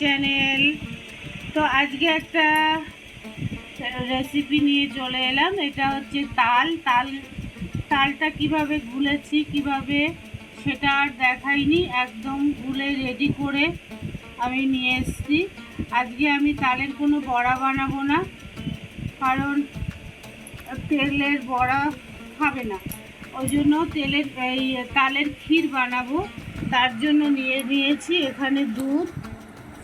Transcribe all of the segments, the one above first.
Channel তো আজকে একটা রেসিপি নিয়ে চলে এলাম। এটা হচ্ছে তাল। তাল, তালটা কীভাবে গুলেছি, কীভাবে সেটা আর দেখাইনি। একদম গুলে রেডি করে আমি নিয়ে এসেছি। আজকে আমি তালের কোনো বড়া বানাবো না, কারণ তেলের বড়া খাবে না। ওই জন্য তেলের, এই তালের ক্ষীর বানাবো। তার জন্য নিয়ে নিয়েছি এখানে দুধ।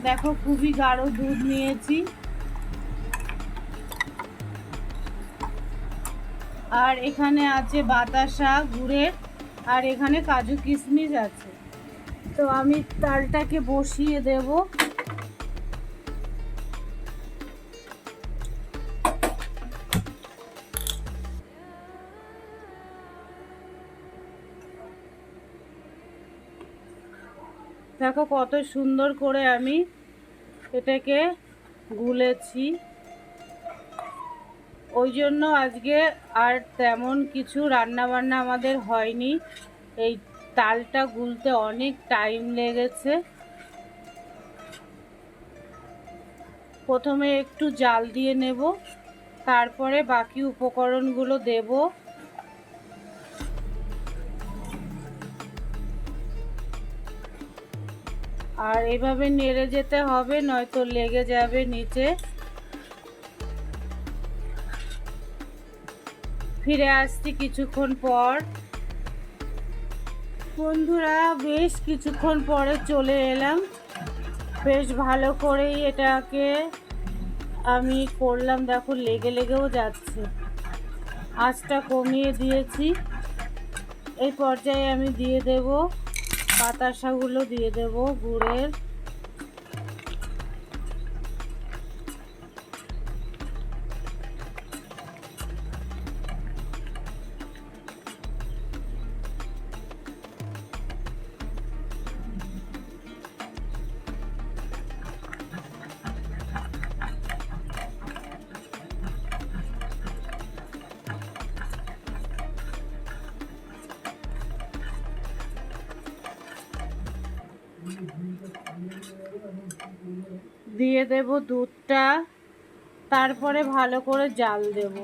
দেখো খুবই গাঢ় দুধ নিয়েছি। আর এখানে আছে বাতাসা, গুড়ের, আর এখানে কাজু কিশমিশ আছে। তো আমি তালটাকে বসিয়ে দেবো। দেখো কত সুন্দর করে আমি এটাকে গুলেছি। ওই জন্য আজকে আর তেমন কিছু রান্না বান্না আমাদের হয়নি। এই তালটা গুলতে অনেক টাইম লেগেছে। প্রথমে একটু জাল দিয়ে নেব, তারপরে বাকি উপকরণগুলো দেবো। আর এভাবে নেড়ে যেতে হবে, নয়তো লেগে যাবে নিচে। ফিরে আসছি কিছুক্ষণ পর। বন্ধুরা, বেশ কিছুক্ষণ পরে চলে এলাম। বেশ ভালো করেই এটাকে আমি করলাম। দেখো, লেগে লেগেও যাচ্ছে। আঁচটা কমিয়ে দিয়েছি। এই পর্যায়ে আমি দিয়ে দেবো। বাতাসাগুলো দিয়ে দেব গুড়ের দিয়ে দেব দুধটা, তারপরে ভালো করে জাল দেব।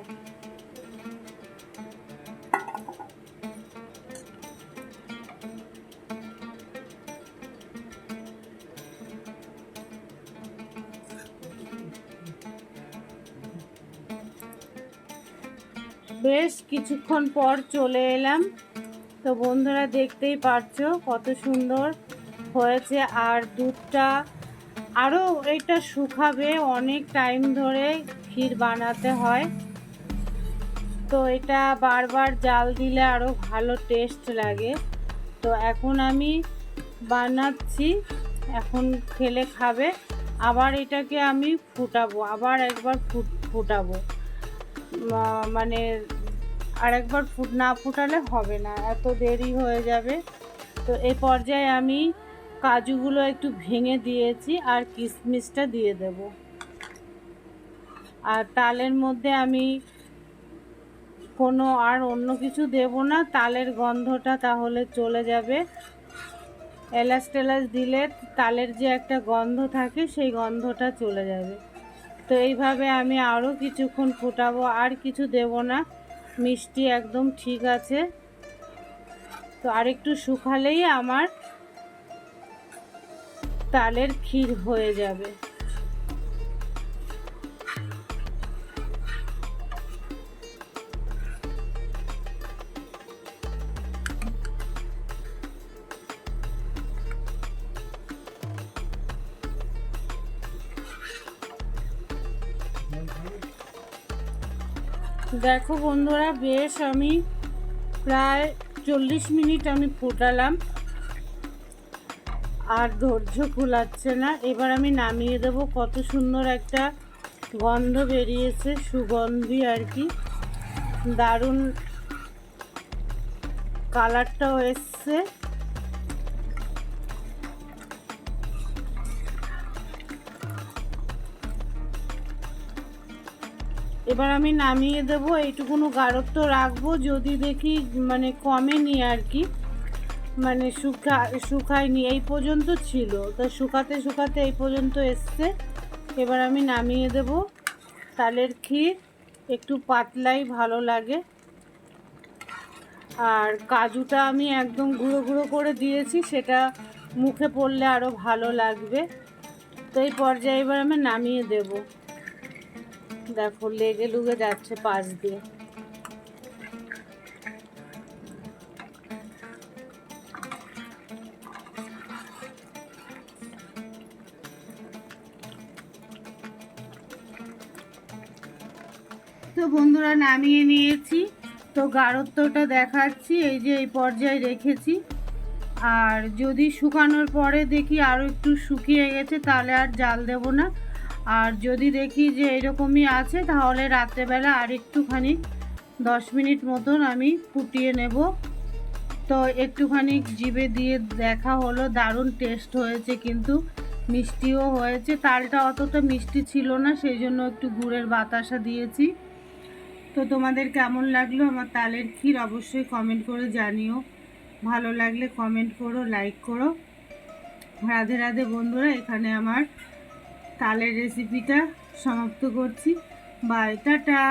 বেশ কিছুক্ষণ পর চলে এলাম। তো বন্ধুরা দেখতেই পারছ কত সুন্দর হয়েছে। আর দুধটা আরও এটা শুকাবে, অনেক টাইম ধরে ক্ষীর বানাতে হয়। তো এটা বারবার জাল দিলে আরও ভালো টেস্ট লাগে। তো এখন আমি বানাচ্ছি, এখন খেলে খাবে। আবার এটাকে আমি ফুটাবো, আবার একবার ফুট, ফুটাবো। মানে আরেকবার ফুট, না ফুটালে হবে না, এত দেরি হয়ে যাবে। তো এই পর্যায়ে আমি কাজুগুলো একটু ভেঙে দিয়েছি আর কিশমিশটা দিয়ে দেব। আর তালের মধ্যে আমি কোনো আর অন্য কিছু দেব না, তালের গন্ধটা তাহলে চলে যাবে। এলাচ টেলাচ দিলে তালের যে একটা গন্ধ থাকে, সেই গন্ধটা চলে যাবে। তো এইভাবে আমি আরও কিছুক্ষণ ফুটাবো, আর কিছু দেব না। মিষ্টি একদম ঠিক আছে। তো আরেকটু শুকালেই আমার তালের ক্ষীর হয়ে যাবে। দেখো বন্ধুরা বেশ আমি প্রায় চল্লিশ মিনিট আমি ফুটালাম। আর ধৈর্য কুলাচ্ছে না। এবার আমি নামিয়ে দেব। কত সুন্দর একটা গন্ধ বেরিয়েছে, সুগন্ধি আর কি। দারুণ কালারটাও এসছে। এবার আমি নামিয়ে দেবো। এইটুকুনো গাঢ়ত্ব রাখব। যদি দেখি মানে কমেনি আর কি। মানে শুকা, শুকায়নি, এই পর্যন্ত ছিল। তো শুকাতে শুকাতে এই পর্যন্ত এসছে। এবার আমি নামিয়ে দেব। তালের ক্ষীর একটু পাতলাই ভালো লাগে। আর কাজুটা আমি একদম গুঁড়ো গুঁড়ো করে দিয়েছি। সেটা মুখে পড়লে আরও ভালো লাগবে। তো এই পর্যায়ে এবার আমি নামিয়ে দেব। দেখো, লেগে লুগে যাচ্ছে পাশ দিয়ে। তো বন্ধুরা নামিয়ে নিয়েছি। তো গাঢ়ত্বটা দেখাচ্ছি, এই যে এই পর্যায়ে রেখেছি। আর যদি শুকানোর পরে দেখি আরও একটু শুকিয়ে গেছে, তাহলে আর জাল দেব না। আর যদি দেখি যে এরকমই আছে, তাহলে রাত্রেবেলা আর একটুখানি, দশ মিনিট মতন আমি ফুটিয়ে নেব। তো একটুখানি জিভে দিয়ে দেখা হলো, দারুণ টেস্ট হয়েছে কিন্তু, মিষ্টিও হয়েছে। তালটা অতটা মিষ্টি ছিল না, সেই জন্য একটু গুড়ের বাতাসা দিয়েছি। তো তোমাদের কেমন লাগল? আমার তালের ক্ষীর অবশ্যই কমেন্ট করে জানিও। ভালো লাগলে কমেন্ট করো লাইক করো। রাধে রাধে বন্ধুরা, এখানে আমার তালের রেসিপিটা সমাপ্ত করছি। Bye tata!